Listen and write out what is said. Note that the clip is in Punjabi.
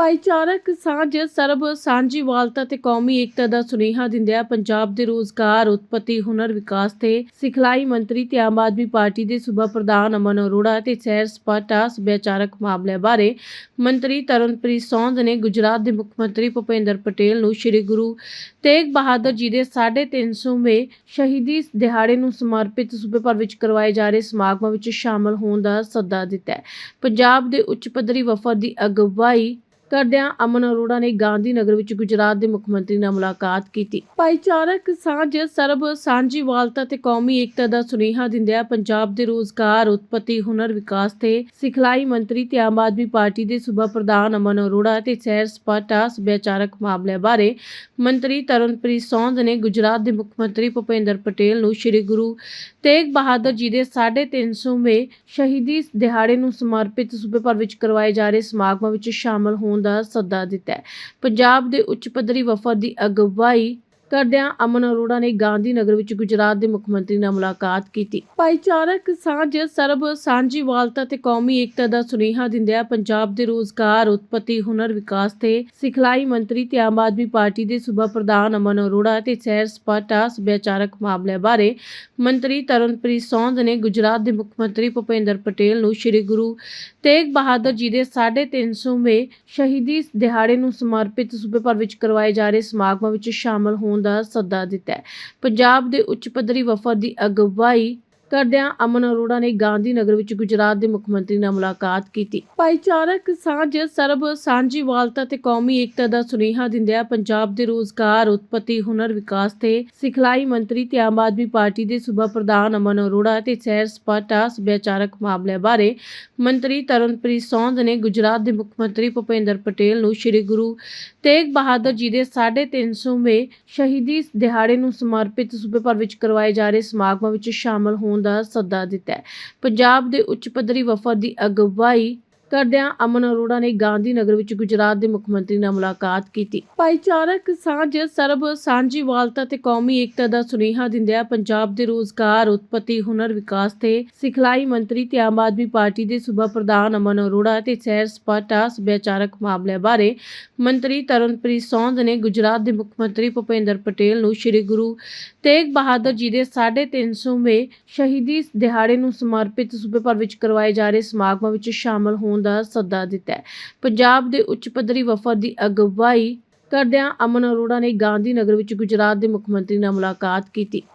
ਭਾਈਚਾਰਕ ਸਾਂਝ, ਸਰਬ ਸਾਂਝੀਵਾਲਤਾ ਤੇ ਕੌਮੀ ਏਕਤਾ ਦਾ ਸੁਨੇਹਾ ਦਿੰਦਿਆਂ ਪੰਜਾਬ ਦੇ ਰੋਜ਼ਗਾਰ, ਉਤਪਤੀ, ਹੁਨਰ ਵਿਕਾਸ ਤੇ ਸਿਖਲਾਈ ਮੰਤਰੀ ਤੇ ਆਮ ਆਦਮੀ ਪਾਰਟੀ ਦੇ ਸੂਬਾ ਪ੍ਰਧਾਨ ਅਮਨ ਅਰੋੜਾ ਤੇ ਸੈਰ ਸਪਾਟਾ, ਸੱਭਿਆਚਾਰਕ ਮਾਮਲਿਆਂ ਬਾਰੇ ਮੰਤਰੀ ਤਰਨਪ੍ਰੀਤ ਸੌਂਦ ਨੇ ਗੁਜਰਾਤ ਦੇ ਮੁੱਖ ਮੰਤਰੀ ਭੁਪੇਂਦਰ ਪਟੇਲ ਨੂੰ ਸ੍ਰੀ ਗੁਰੂ ਤੇਗ ਬਹਾਦਰ ਜੀ ਦੇ 350ਵੇਂ ਸ਼ਹੀਦੀ ਦਿਹਾੜੇ ਨੂੰ ਸਮਰਪਿਤ ਸੂਬੇ ਭਰ ਵਿੱਚ ਕਰਵਾਏ ਜਾ ਰਹੇ ਸਮਾਗਮਾਂ ਵਿੱਚ ਸ਼ਾਮਲ ਹੋਣ ਦਾ ਸੱਦਾ ਦਿੱਤਾ ਹੈ। ਪੰਜਾਬ ਦੇ ਉੱਚ ਪੱਧਰੀ ਵਫਦ ਦੀ ਅਗਵਾਈ ਕਰਦਿਆਂ ਅਮਨ ਅਰੋੜਾ ਨੇ ਗਾਂਧੀ ਨਗਰ ਵਿੱਚ ਗੁਜਰਾਤ ਦੇ ਮੁੱਖ ਮੰਤਰੀ ਨਾਲ ਮੁਲਾਕਾਤ ਕੀਤੀ। ਭਾਈਚਾਰਕ ਸਾਂਝ, ਸਰਬ ਸਾਂਝੀਵਾਲਤਾ ਤੇ ਕੌਮੀ ਏਕਤਾ ਦਾ ਸੁਨੇਹਾ ਦਿੰਦਿਆਂ ਪੰਜਾਬ ਦੇ ਰੋਜ਼ਗਾਰ, ਉਤਪਤੀ, ਹੁਨਰ ਵਿਕਾਸ ਤੇ ਸਿਖਲਾਈ ਮੰਤਰੀ ਤੇ ਆਮ ਆਦਮੀ ਪਾਰਟੀ ਦੇ ਸੂਬਾ ਪ੍ਰਧਾਨ ਅਮਨ ਅਰੋੜਾ ਤੇ ਸੈਰ ਸਪਾਟਾ, ਸੱਭਿਆਚਾਰਕ ਮਾਮਲਿਆਂ ਬਾਰੇ ਮੰਤਰੀ ਤਰਨਪ੍ਰੀਤ ਸੌਂਦ ਨੇ ਗੁਜਰਾਤ ਦੇ ਮੁੱਖ ਮੰਤਰੀ ਭੁਪੇਂਦਰ ਪਟੇਲ ਨੂੰ ਸ੍ਰੀ ਗੁਰੂ ਤੇਗ ਬਹਾਦਰ ਜੀ ਦੇ 350ਵੇਂ ਸ਼ਹੀਦੀ ਦਿਹਾੜੇ ਨੂੰ ਸਮਰਪਿਤ ਸੂਬੇ ਭਰ ਵਿੱਚ ਕਰਵਾਏ ਜਾ ਰਹੇ ਸਮਾਗਮਾਂ ਵਿੱਚ ਸ਼ਾਮਲ ਹੋਣ ਦਾ ਸੱਦਾ ਦਿੱਤਾ ਹੈ। ਪੰਜਾਬ ਦੇ ਉੱਚ ਪੱਧਰੀ ਵਫਦ ਦੀ ਅਗਵਾਈ ਕਰਦਿਆਂ ਅਮਨ ਅਰੋੜਾ ਨੇ ਗਾਂਧੀ ਨਗਰ ਵਿੱਚ ਗੁਜਰਾਤ ਦੇ ਮੁੱਖ ਮੰਤਰੀ ਨਾਲ ਮੁਲਾਕਾਤ ਕੀਤੀ। ਭਾਈਚਾਰਕ ਸਾਂਝ, ਸਰਬ ਸਾਂਝੀਵਾਲਤਾ ਤੇ ਕੌਮੀ ਏਕਤਾ ਦਾ ਸੁਨੇਹਾ ਦਿੰਦਿਆਂ ਪੰਜਾਬ ਦੇ ਰੋਜ਼ਗਾਰ, ਉਤਪਤੀ, ਹੁਨਰ ਵਿਕਾਸ ਤੇ ਸਿਖਲਾਈ ਮੰਤਰੀ ਤੇ ਆਮ ਆਦਮੀ ਪਾਰਟੀ ਦੇ ਸੂਬਾ ਪ੍ਰਧਾਨ ਅਮਨ ਅਰੋੜਾ ਤੇ ਸੈਰ ਸਪਾਟਾ, ਸੱਭਿਆਚਾਰਕ ਮਾਮਲਿਆਂ ਬਾਰੇ ਮੰਤਰੀ ਤਰਨਪ੍ਰੀਤ ਸੌਂਦ ਨੇ ਗੁਜਰਾਤ ਦੇ ਮੁੱਖ ਮੰਤਰੀ ਭੁਪੇਂਦਰ ਪਟੇਲ ਨੂੰ ਸ੍ਰੀ ਗੁਰੂ ਤੇਗ ਬਹਾਦਰ ਜੀ ਦੇ 350ਵੇਂ ਸ਼ਹੀਦੀ ਦਿਹਾੜੇ ਨੂੰ ਸਮਰਪਿਤ ਸੂਬੇ ਭਰ ਵਿੱਚ ਕਰਵਾਏ ਜਾ ਰਹੇ ਸਮਾਗਮਾਂ ਵਿੱਚ ਸ਼ਾਮਲ ਹੋਣ ਦਾ ਸੱਦਾ ਦਿੱਤਾ ਹੈ। ਪੰਜਾਬ ਦੇ ਉੱਚ ਪੱਧਰੀ ਵਫਦ ਦੀ ਅਗਵਾਈ ਕਰਦਿਆਂ ਅਮਨ ਅਰੋੜਾ ਨੇ ਗਾਂਧੀ ਨਗਰ ਵਿੱਚ ਗੁਜਰਾਤ ਦੇ ਮੁੱਖ ਮੰਤਰੀ ਨਾਲ ਮੁਲਾਕਾਤ ਕੀਤੀ। ਭਾਈਚਾਰਕ ਸਾਂਝ, ਸਰਬ ਸਾਂਝੀਵਾਲਤਾ ਤੇ ਕੌਮੀ ਏਕਤਾ ਦਾ ਸੁਨੇਹਾ ਦਿੰਦਿਆਂ ਪੰਜਾਬ ਦੇ ਰੋਜ਼ਗਾਰ, ਉਤਪਤੀ, ਹੁਨਰ ਵਿਕਾਸ ਤੇ ਸਿਖਲਾਈ ਮੰਤਰੀ ਤੇ ਆਮ ਆਦਮੀ ਪਾਰਟੀ ਦੇ ਸੂਬਾ ਪ੍ਰਧਾਨ ਅਮਨ ਅਰੋੜਾ ਤੇ ਸੈਰ ਸਪਾਟਾ, ਸੱਭਿਆਚਾਰਕ ਮਾਮਲਿਆਂ ਬਾਰੇ ਮੰਤਰੀ ਤਰਨਪ੍ਰੀਤ ਸੌਂਦ ਨੇ ਗੁਜਰਾਤ ਦੇ ਮੁੱਖ ਮੰਤਰੀ ਭੁਪੇਂਦਰ ਪਟੇਲ ਨੂੰ ਸ੍ਰੀ ਗੁਰੂ ਤੇਗ ਬਹਾਦਰ ਜੀ ਦੇ 350ਵੇਂ ਸ਼ਹੀਦੀ ਦਿਹਾੜੇ ਨੂੰ ਸਮਰਪਿਤ ਸੂਬੇ ਭਰ ਵਿੱਚ ਕਰਵਾਏ ਜਾ ਰਹੇ ਸਮਾਗਮਾਂ ਵਿੱਚ ਸ਼ਾਮਲ ਹੋਣ ਦਾ ਸੱਦਾ ਦਿੱਤਾ ਹੈ। ਪੰਜਾਬ ਦੇ ਉੱਚ ਪੱਧਰੀ ਵਫਦ ਦੀ ਅਗਵਾਈ ਕਰਦਿਆਂ ਅਮਨ ਅਰੋੜਾ ਨੇ ਗਾਂਧੀ ਨਗਰ ਵਿੱਚ ਗੁਜਰਾਤ ਦੇ ਮੁੱਖ ਮੰਤਰੀ ਨਾਲ ਮੁਲਾਕਾਤ ਕੀਤੀ। ਭਾਈਚਾਰਕ ਸਾਂਝ, ਸਰਬ ਸਾਂਝੀਵਾਲਤਾ ਤੇ ਕੌਮੀ ਏਕਤਾ ਦਾ ਸੁਨੇਹਾ ਦਿੰਦਿਆਂ ਪੰਜਾਬ ਦੇ ਰੋਜ਼ਗਾਰ, ਉਤਪਤੀ, ਹੁਨਰ ਵਿਕਾਸ ਤੇ ਸਿਖਲਾਈ ਮੰਤਰੀ ਤੇ ਆਮ ਆਦਮੀ ਪਾਰਟੀ ਦੇ ਸੂਬਾ ਪ੍ਰਧਾਨ ਅਮਨ ਅਰੋੜਾ ਤੇ ਸੈਰ ਸਪਾਟਾ, ਸੱਭਿਆਚਾਰਕ ਮਾਮਲਿਆਂ ਬਾਰੇ ਮੰਤਰੀ ਤਰਨਪ੍ਰੀਤ ਸੌਂਦ ਨੇ ਗੁਜਰਾਤ ਦੇ ਮੁੱਖ ਮੰਤਰੀ ਭੁਪੇਂਦਰ ਪਟੇਲ ਨੂੰ ਸ੍ਰੀ ਗੁਰੂ ਤੇਗ ਬਹਾਦਰ ਜੀ ਦੇ 350ਵੇਂ ਸ਼ਹੀਦੀ ਦਿਹਾੜੇ ਨੂੰ ਸਮਰਪਿਤ ਸੂਬੇ ਭਰ ਵਿੱਚ ਕਰਵਾਏ ਜਾ ਰਹੇ ਸਮਾਗਮਾਂ ਵਿੱਚ ਸ਼ਾਮਲ ਹੋਣ ਹੋਣ ਦਾ ਸੱਦਾ ਦਿੱਤਾ ਹੈ। ਪੰਜਾਬ ਦੇ ਉੱਚ ਪੱਧਰੀ ਵਫਦ ਦੀ ਅਗਵਾਈ ਕਰਦਿਆਂ ਅਮਨ ਅਰੋੜਾ ਨੇ ਗਾਂਧੀ ਨਗਰ ਵਿੱਚ ਗੁਜਰਾਤ ਦੇ ਮੁੱਖ ਮੰਤਰੀ ਨਾਲ ਮੁਲਾਕਾਤ ਕੀਤੀ।